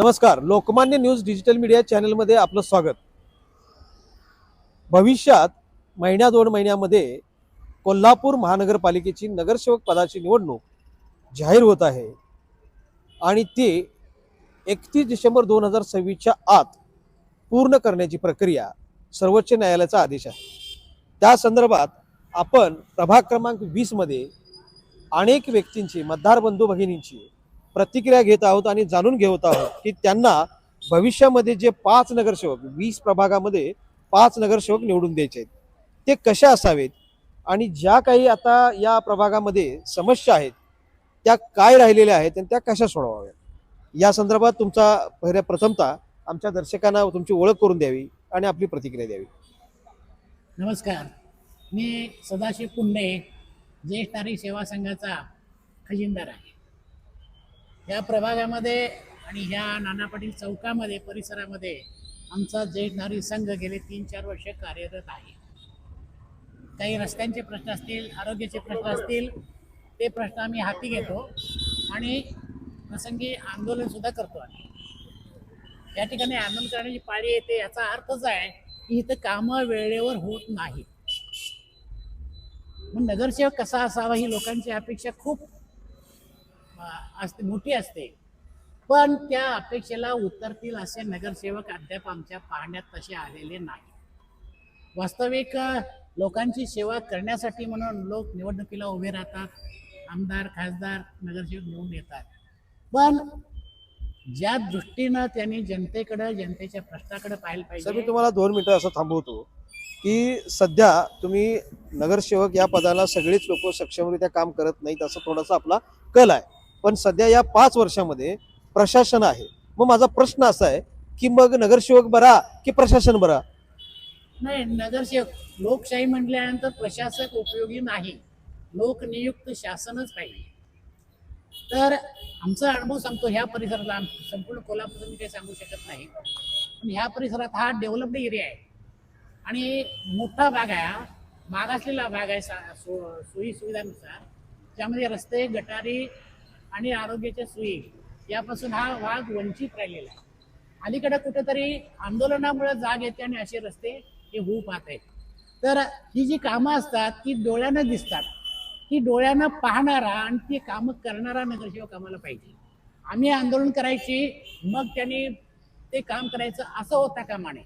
नमस्कार Lokmanya news digital media चॅनलमध्ये आपलं स्वागत. भविष्यात महिन्या दोन महिन्यामध्ये कोल्हापूर महानगरपालिकेची नगरसेवक पदाची निवडणूक जाहीर होत आहे. आणि ती एकतीस डिसेंबर दोन हजार सव्वीसच्या आत पूर्ण करण्याची प्रक्रिया सर्वोच्च न्यायालयाचा आदेश आहे. त्या संदर्भात आपण प्रभाग क्रमांक वीसमध्ये अनेक व्यक्तींची मतदार बंधू भगिनींची प्रतिक्रिया घेत आहोत आणि जाणून घेत आहोत की त्यांना भविष्यामध्ये जे पाच नगरसेवक वीस प्रभागामध्ये पाच नगरसेवक निवडून द्यायचे आहेत ते कसे असावेत? आणि ज्या काही आता या प्रभागामध्ये समस्या आहेत त्या काय राहिलेल्या आहेत आणि त्या कशा सोडवाव्यात? या संदर्भात तुमचा पहिल्या प्रथमता आमच्या दर्शकांना तुमची ओळख करून द्यावी आणि आपली प्रतिक्रिया द्यावी. नमस्कार. मी सदाशिव पुंडे ज्येष्ठ नागरिक सेवा संघाचा खजिनदार आहे. या प्रभागामध्ये आणि ह्या नाना पाटील चौकामध्ये परिसरामध्ये आमचा ज्येष्ठ संघ गेले तीन चार वर्ष कार्यरत आहे. काही रस्त्यांचे प्रश्न असतील आरोग्याचे प्रश्न असतील ते प्रश्न आम्ही हाती घेतो आणि प्रसंगी आंदोलनसुद्धा करतो आम्ही. या ठिकाणी आंदोलन करण्याची पाळी येते याचा अर्थच आहे की इथं कामं वेळेवर होत नाही मग नगरसेवक कसा असावा ही लोकांची अपेक्षा खूप असते मोठी असते. पण त्या अपेक्षेला उतरतील असे नगरसेवक अद्याप आमच्या पाहण्यात तसे आलेले नाही वास्तविक लोकांची सेवा करण्यासाठी म्हणून लोक निवडणुकीला उभे राहतात. आमदार खासदार नगरसेवक निवडून येतात. पण ज्या दृष्टीनं त्यांनी जनतेकडे जनतेच्या प्रश्नाकडे पाहायला पाहिजे मी तुम्हाला दोन मिनिटं असं थांबवतो की सध्या तुम्ही नगरसेवक या पदाला सगळीच लोक सक्षमरित्या काम करत नाहीत असं थोडासा आपला कल आहे. पण सध्या या पाच वर्षामध्ये प्रशासन आहे. मग माझा प्रश्न असा आहे की मग नगरसेवक बरा की प्रशासन बरा? नाही नगरसेवक. लोकशाही म्हटल्यानंतर प्रशासक उपयोगी नाही. लोकनियुक्त शासनच पाहिजे. तर आमचा अनुभव सांगतो ह्या परिसराला. संपूर्ण कोल्हापूर मी काही सांगू शकत नाही. पण ह्या परिसरात हा डेव्हलप्ड एरिया आहे. आणि मोठा भाग आहे मागासलेला भाग आहे सोयी सुविधांनुसार त्यामध्ये रस्ते गटारी आणि आरोग्याच्या सोयी यापासून हा भाग वंचित राहिलेला आहे. अलीकडे कुठेतरी आंदोलनामुळे जाग येते आणि असे रस्ते हे होऊ पाहत आहेत. तर ही जी कामं असतात ती डोळ्यानं दिसतात. ती डोळ्यानं पाहणारा आणि ती कामं करणारा नगरसेवक आम्हाला पाहिजे. आम्ही आंदोलन करायची मग त्यांनी ते काम करायचं असं होता कामा नये.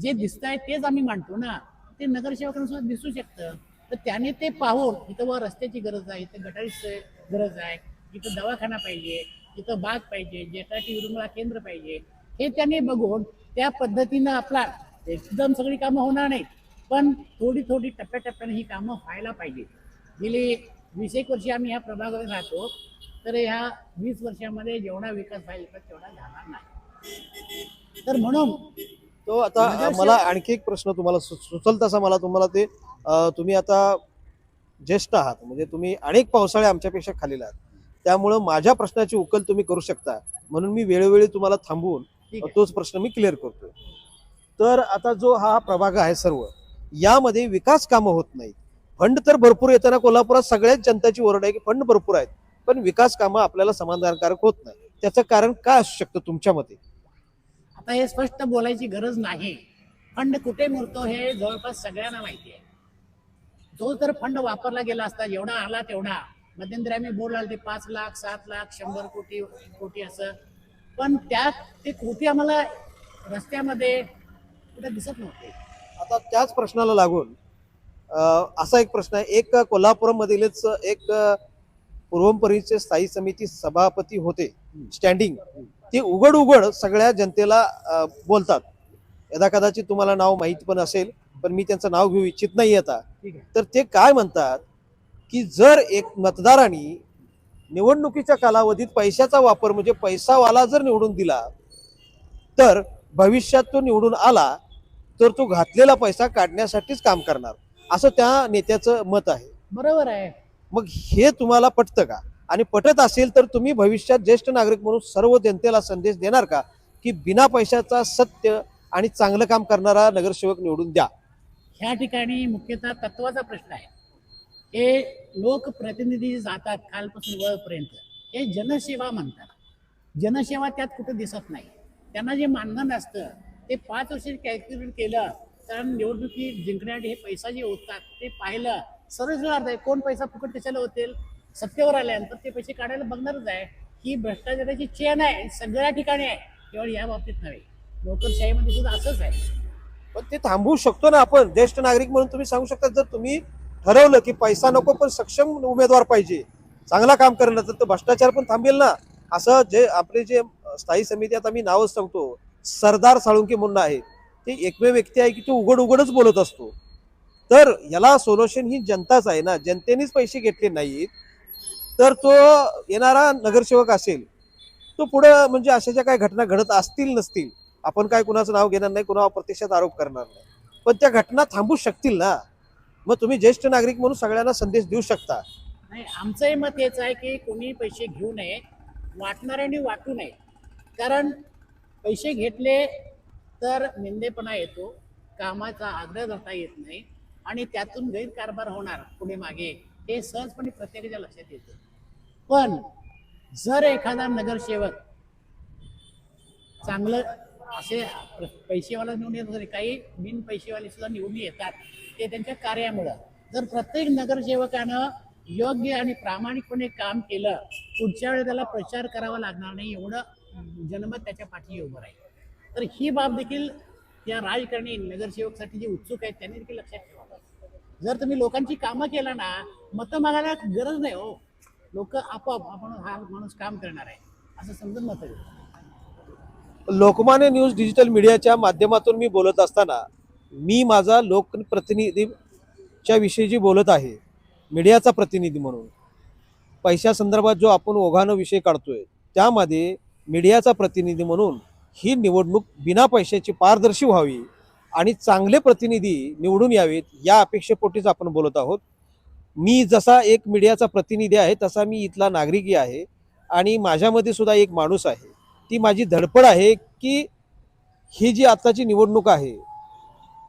जे दिसत आहे तेच आम्ही मांडतो ना. ते नगरसेवकांना सुद्धा दिसू शकतं. तर त्याने ते पाहून इथं व रस्त्याची गरज आहे इथं गटारीची गरज आहे इथं दवाखाना पाहिजे इथं बाग पाहिजे जेटाटी विरुंगळा केंद्र पाहिजे हे त्याने बघून त्या पद्धतीनं आपला एकदम सगळी कामं होणार नाहीत. पण थोडी थोडी टप्प्याटप्प्याने ही कामं व्हायला पाहिजे. गेली वीस एक वर्षी आम्ही ह्या प्रभागावर राहतो तर ह्या वीस वर्षामध्ये जेवढा विकास व्हायला तेवढा झाला नाही. तर म्हणून तो आता मला आणखी एक प्रश्न तुम्हाला सुचल तसा मला तुम्हाला ते तुम्ही आता ज्येष्ठ आहात म्हणजे तुम्ही अनेक पावसाळे आमच्यापेक्षा खालील आहात. त्यामुळं माझ्या प्रश्नाची उकल तुम्ही करू शकता. म्हणून मी वेळोवेळी तुम्हाला थांबवून. तोच प्रश्न मी क्लिअर करतोय. तर आता जो हा प्रभाग आहे सर्व यामध्ये विकास कामं होत नाहीत. फंड तर भरपूर येताना कोल्हापुरात सगळ्याच जनताची ओरड आहे की फंड भरपूर आहेत पण विकास कामं आपल्याला समाधानकारक होत नाही त्याचं कारण काय असू शकतं तुमच्या मते? आता हे स्पष्ट बोलायची गरज नाही. फंड कुठे मिळतो हे जवळपास सगळ्यांना माहिती आहे. जो जर फंड वापरला गेला असता जेवढा आला तेवढा. मध्यंतरी आम्ही बोल आले ते पाच लाख सात लाख शंभर कोटी कोटी असं. पण त्यात ते कोटी आम्हाला रस्त्यामध्ये कुठे दिसत नव्हते. आता त्याच प्रश्नाला लागून असा एक प्रश्न आहे. एक कोल्हापूरमधीलच एक पूर्वपरीचे स्थायी समिती सभापती होते. स्टँडिंग. ते उघड उघड सगळ्या जनतेला बोलतात. यदा कदाचित तुम्हाला नाव माहिती पण असेल पण मी त्यांचं नाव घेऊ इच्छित नाही आता. तर ते काय म्हणतात? की जर एक मतदारांनी निवडणुकीच्या कालावधीत पैशाचा वापर म्हणजे पैसावाला जर निवडून दिला तर भविष्यात तो निवडून आला तर तो घातलेला पैसा काढण्यासाठीच काम करणार. असं त्या नेत्याचं मत आहे. बरोबर आहे. मग हे तुम्हाला पटतं का? आणि पटत असेल तर तुम्ही भविष्यात ज्येष्ठ नागरिक म्हणून सर्व जनतेला संदेश देणार का? की बिना पैशाचा सत्य आणि चांगलं काम करणारा नगरसेवक निवडून द्या. ह्या ठिकाणी मुख्यतः तत्वाचा प्रश्न आहे. हे लोकप्रतिनिधी जातात कालपासून वळपर्यंत. हे जनसेवा म्हणतात. जनसेवा त्यात कुठं दिसत नाही. त्यांना जे मानधन असतं ते पाच वर्ष कॅल्क्युलेट केलं तर निवडणुकी जिंकण्यासाठी हे पैसा जे होतात ते पाहिलं. सरळ सरळ अर्थ आहे कोण पैसा फुकट कशाला होतील? सत्तेवर आल्यानंतर ते पैसे काढायला बघणारच आहे. ही भ्रष्टाचाराची चेन आहे सगळ्या ठिकाणी आहे केवळ या बाबतीत नव्हे. नोकरशाहीमध्ये सुद्धा असंच आहे. पण ते थांबवू शकतो ना आपण? ज्येष्ठ नागरिक म्हणून तुम्ही सांगू शकता जर तुम्ही ठरवलं की पैसा नको पण सक्षम उमेदवार पाहिजे. चांगला काम करणं तर भ्रष्टाचार पण थांबेल ना. असं जे आपले जे स्थायी समिती आता मी नावच सांगतो सरदार साळुंके मुन्ना आहे ते एकमेव व्यक्ती आहे की तो उघड उघडच बोलत असतो. तर याला सोल्युशन ही जनताच आहे ना. जनतेनेच पैसे घेतले नाहीत तर तो येणारा नगरसेवक असेल तो पुढं म्हणजे अशा ज्या काही घटना घडत असतील नसतील आपण काय कुणाचं नाव घेणार नाही कुणावर प्रत्यक्षात आरोप करणार नाही. पण त्या घटना थांबू शकतील ना. मग तुम्ही ज्येष्ठ नागरिक म्हणून सगळ्यांना संदेश देऊ शकता. नाही आमचंही मत हेच आहे की कोणी पैसे घेऊ नये वाटणाऱ्यांनी वाटू नये. कारण पैसे घेतले तर निंदेपणा येतो कामाचा आग्रह धरता येत नाही आणि त्यातून गैरकारभार होणार पुढे मागे. हे सहजपणे प्रत्येकाच्या लक्षात येतं. पण जर एखादा नगरसेवक चांगलं असे पैसेवाला निवडून येत असले काही बिन पैसेवाले सुद्धा निवडून येतात. ते त्यांच्या कार्यामुळं. जर प्रत्येक नगरसेवकानं योग्य आणि प्रामाणिकपणे काम केलं पुढच्या वेळी त्याला प्रचार करावा लागणार नाही एवढं जनमत त्याच्या पाठी उभं राहील. तर ही बाब देखील या राजकारणी नगरसेवकसाठी जे उत्सुक आहेत त्यांनी देखील लक्षात ठेवावं जर तुम्ही लोकांची कामं केला ना मतं मागायला गरज नाही हो. लोक आपोआप आपण हा माणूस काम करणार आहे. असं समजून मतं लोकमान्य न्यूज डिजिटल मीडियाच्या माध्यमातून मी बोलत असताना मी माझा लोकप्रतिनिधीच्या विषयी जी बोलत आहे मीडियाचा प्रतिनिधी म्हणून पैशा संदर्भात जो आपण ओघानं विषय काढतोय त्यामध्ये मीडियाचा प्रतिनिधी म्हणून ही निवडणूक बिना पैशाची पारदर्शी व्हावी आणि चांगले प्रतिनिधी निवडून यावेत या अपेक्षेपोटीच आपण बोलत आहोत. मी जसा एक मीडियाचा प्रतिनिधी आहे तसा मी इथला नागरिकही आहे आणि माझ्यामध्ये सुद्धा एक माणूस आहे. ती माझी धडपड आहे की ही जी आत्ताची निवडणूक आहे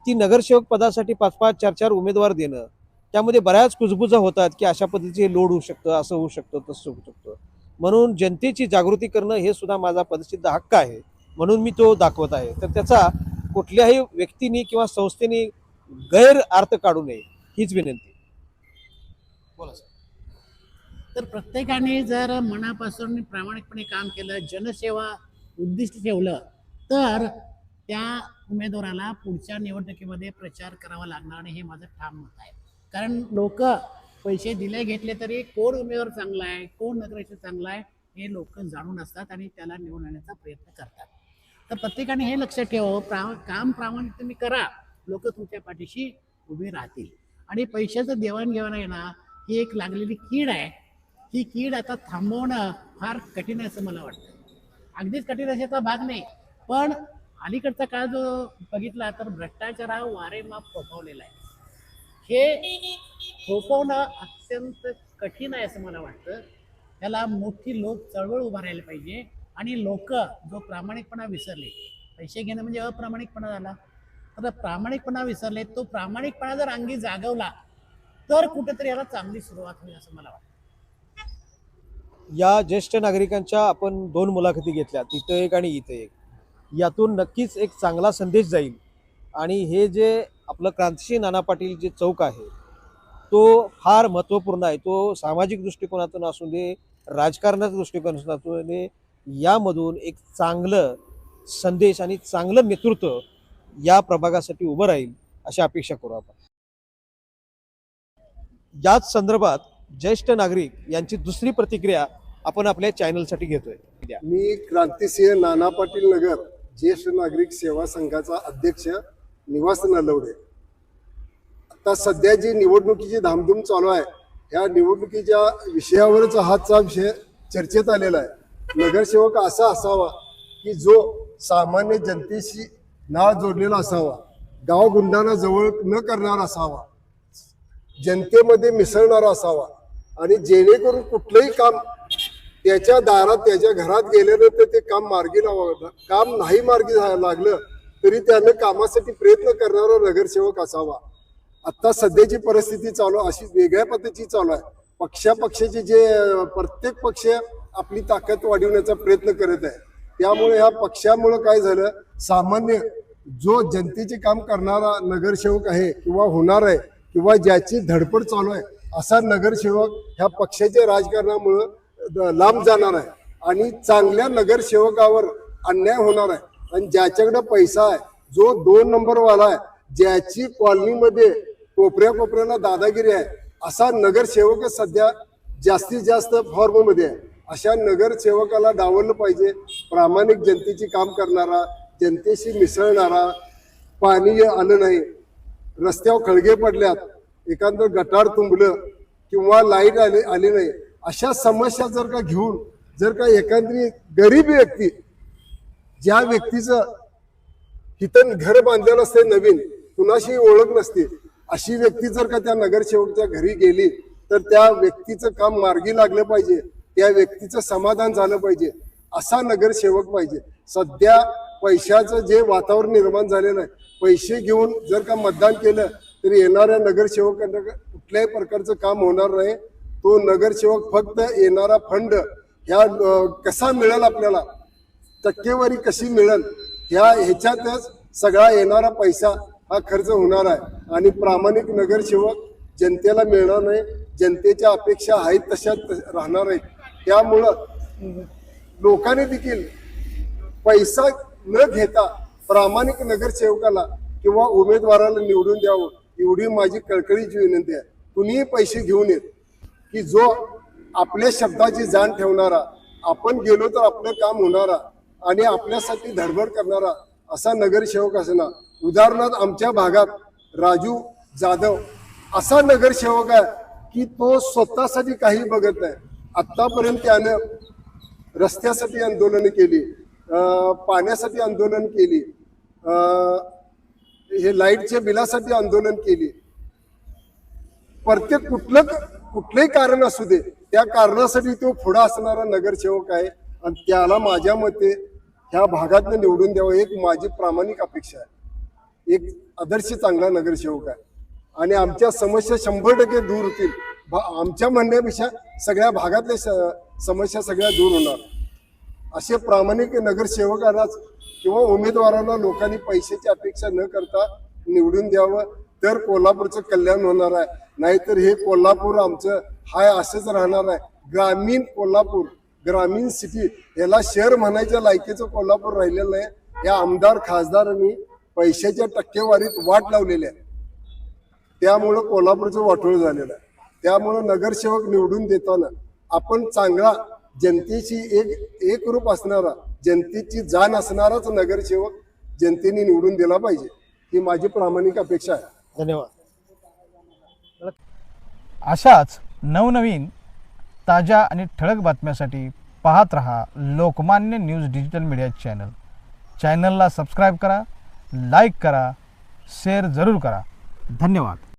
ती नगरसेवक पदासाठी पाच पाच चार चार उमेदवार देणं त्यामध्ये बऱ्याच कुजबुजा होतात की अशा पद्धतीचे लोड होऊ शकतं असं होऊ शकतं तसं होऊ शकतं. म्हणून जनतेची जागृती करणं हे सुद्धा माझा पदसिद्ध हक्क आहे म्हणून मी तो दाखवत आहे. तर त्याचा कुठल्याही व्यक्तीने किंवा संस्थेने गैर अर्थ काढू नये हीच विनंती. बोला सर. तर प्रत्येकाने जर मनापासून प्रामाणिकपणे काम केलं जनसेवा उद्दिष्ट ठेवलं तर त्या उमेदवाराला पुढच्या निवडणुकीमध्ये प्रचार करावा लागणार नाही हे माझं ठाम मत आहे. कारण लोक पैसे दिले घेतले तरी कोण उमेदवार चांगला आहे कोण नगरेश चांगला आहे हे लोक जाणून असतात आणि त्याला निवडून आणण्याचा प्रयत्न करतात. तर प्रत्येकाने हे लक्षात ठेव प्रा काम प्रामाणिक तुम्ही करा. लोक तुमच्या पाठीशी उभे राहतील. आणि पैशाचं देवाणघेवाण आहे ना ही एक लागलेली कीड आहे. ही कीड आता थांबवणं फार कठीण आहे असं मला वाटतं. अगदीच कठीण अशाचा भाग नाही. पण अलीकडचा काळ जो बघितला तर भ्रष्टाचार हा वारेमाप फोफवलेला आहे. हे फोफवणं अत्यंत कठीण आहे असं मला वाटतं. त्याला मोठी लोक चळवळ उभा पाहिजे आणि लोक जो प्रामाणिकपणा विसरले पैसे घेणं म्हणजे अप्रामाणिकपणा झाला. तर प्रामाणिकपणा विसरले तो प्रामाणिकपणा जर अंगी जागवला तर कुठेतरी याला चांगली सुरुवात होईल असं मला वाटतं. या ज्येष्ठ नागरिकांच्या आपण दोन मुलाखती घेतल्या तिथं एक आणि इथं एक. यातून नक्कीच एक चांगला संदेश जाईल. आणि हे जे आपलं क्रांतीशी नाना पाटील जे चौक आहे तो फार महत्त्वपूर्ण आहे. तो सामाजिक दृष्टिकोनातून असू दे राजकारणाच्या दृष्टिकोनातून असू दे यामधून एक चांगलं संदेश आणि चांगलं नेतृत्व या प्रभागासाठी उभं राहील अशी अपेक्षा करू आपण. याच संदर्भात ज्येष्ठ नागरिक यांची दुसरी प्रतिक्रिया आपण आपल्या चॅनलसाठी घेतोय. मी क्रांतिसिंह नाना पाटील नगर ज्येष्ठ नागरिक सेवा संघाचा अध्यक्ष निवास नलवडे. आता सध्या जी निवडणुकीची धामधूम चालू आहे या निवडणुकीच्या विषयावरच हाचा विषय चर्चेत आलेला आहे. नगरसेवक असा असावा की जो सामान्य जनतेशी नाळ जोडलेला असावा गावगुंडांना जवळ न करणारा असावा जनतेमध्ये मिसळणारा असावा आणि जेणेकरून कुठलंही काम त्याच्या दारात त्याच्या घरात गेल्यानंतर ते काम मार्गी लावावं काम नाही मार्गी झा- लागलं तरी त्यानं कामासाठी प्रयत्न करणारा नगरसेवक असावा. आता सध्याची परिस्थिती चालू अशी वेगळ्या पद्धतीची चालू आहे. पक्षापक्षाचे जे प्रत्येक पक्ष आपली ताकद वाढवण्याचा प्रयत्न करत आहे. त्यामुळे ह्या पक्षामुळं काय झालं? सामान्य जो जनतेचे काम करणारा नगरसेवक आहे किंवा होणार आहे किंवा ज्याची धडपड चालू आहे असा नगरसेवक ह्या पक्षाच्या राजकारणामुळं द- लांब जाणार आहे आणि चांगल्या नगरसेवकावर अन्याय होणार आहे. आणि ज्याच्याकडे पैसा आहे जो दोन नंबरवाला आहे ज्याची कॉलनीमध्ये कोपऱ्या कोपऱ्याला दादागिरी आहे असा नगरसेवक सध्या जास्तीत जास्त फॉर्ममध्ये आहे. अशा नगरसेवकाला डावललं पाहिजे. प्रामाणिक जनतेची काम करणारा जनतेशी मिसळणारा पाणी आलं नाही रस्त्यावर खळगे पडल्यात एखादं गटार तुंबलं किंवा लाइट आले आली नाही अशा समस्या जर का घेऊन जर का एखादी गरीब व्यक्ती ज्या व्यक्तीचं इथं घर बांधलेलं असते नवीन कुणाशी ओळख नसते अशी व्यक्ती जर का त्या नगरसेवकच्या घरी गेली तर त्या व्यक्तीचं काम मार्गी लागलं पाहिजे त्या व्यक्तीचं समाधान झालं पाहिजे असा नगरसेवक पाहिजे. सध्या पैशाचं जे वातावरण निर्माण झालेलं आहे पैसे घेऊन जर का मतदान केलं तर येणाऱ्या नगरसेवकांना कुठल्याही प्रकारचं काम होणार नाही. तो नगरसेवक फक्त येणारा फंड ह्या कसा मिळेल आपल्याला टक्केवारी कशी मिळेल ह्या ह्याच्यातच सगळा येणारा पैसा हा खर्च होणार आहे. आणि प्रामाणिक नगरसेवक जनतेला मिळणार नाही जनतेच्या अपेक्षा आहेत तशाच राहणार आहेत. त्यामुळं लोकांनी देखील पैसा न घेता प्रामाणिक नगरसेवकाला किंवा उमेदवाराला निवडून द्यावं. एवढी माझी कळकळीची विनंती आहे. कुणीही पैसे घेऊन येत की जो आपल्या शब्दाची जाण ठेवणारा आपण गेलो तर आपलं काम होणारा आणि आपल्यासाठी धडबड करणारा असा नगरसेवक असणार उदाहरणार्थ आमच्या भागात राजू जाधव असा नगरसेवक आहे की तो स्वतःसाठी काही बघत नाही. आत्तापर्यंत त्यानं रस्त्यासाठी आंदोलन केली पाण्यासाठी आंदोलन केली हे लाईटच्या बिलासाठी आंदोलन केली. प्रत्येक कुठलं कुठलंही कारण असू दे त्या कारणासाठी तो पुढं असणारा नगरसेवक आहे आणि त्याला माझ्या मते ह्या भागातनं निवडून द्यावं एक माझी प्रामाणिक अपेक्षा आहे. एक आदर्श चांगला नगरसेवक आहे. आणि आमच्या समस्या शंभर टक्के दूर होतील. आमच्या म्हणण्यापेक्षा सगळ्या भागातल्या स- समस्या सगळ्या दूर होणार. असे प्रामाणिक नगरसेवकांनाच किंवा उमेदवारांना लोकांनी पैशाची अपेक्षा न करता निवडून द्यावं तर कोल्हापूरचं कल्याण होणार आहे. नाहीतर हे कोल्हापूर आमचं हाय असंच राहणार आहे. ग्रामीण कोल्हापूर ग्रामीण सिटी याला शहर म्हणायच्या लायकीचं कोल्हापूर राहिलेलं आहे. या आमदार खासदारांनी पैशाच्या टक्केवारीत वाट लावलेली आहे. त्यामुळं कोल्हापूरचं वाटोळ झालेलं आहे. त्यामुळं नगरसेवक निवडून देताना आपण चांगला जनतेची एक एक रूप असणारा जनतेची जाण असणाराच नगरसेवक जनतेने निवडून दिला पाहिजे. ही माझी प्रामाणिक अपेक्षा आहे. धन्यवाद. अशाच नवनवीन ताज्या आणि ठळक बातम्यासाठी पाहत रहा Lokmanya news digital media channel. चॅनलला सबस्क्राईब करा लाईक करा शेअर जरूर करा. धन्यवाद.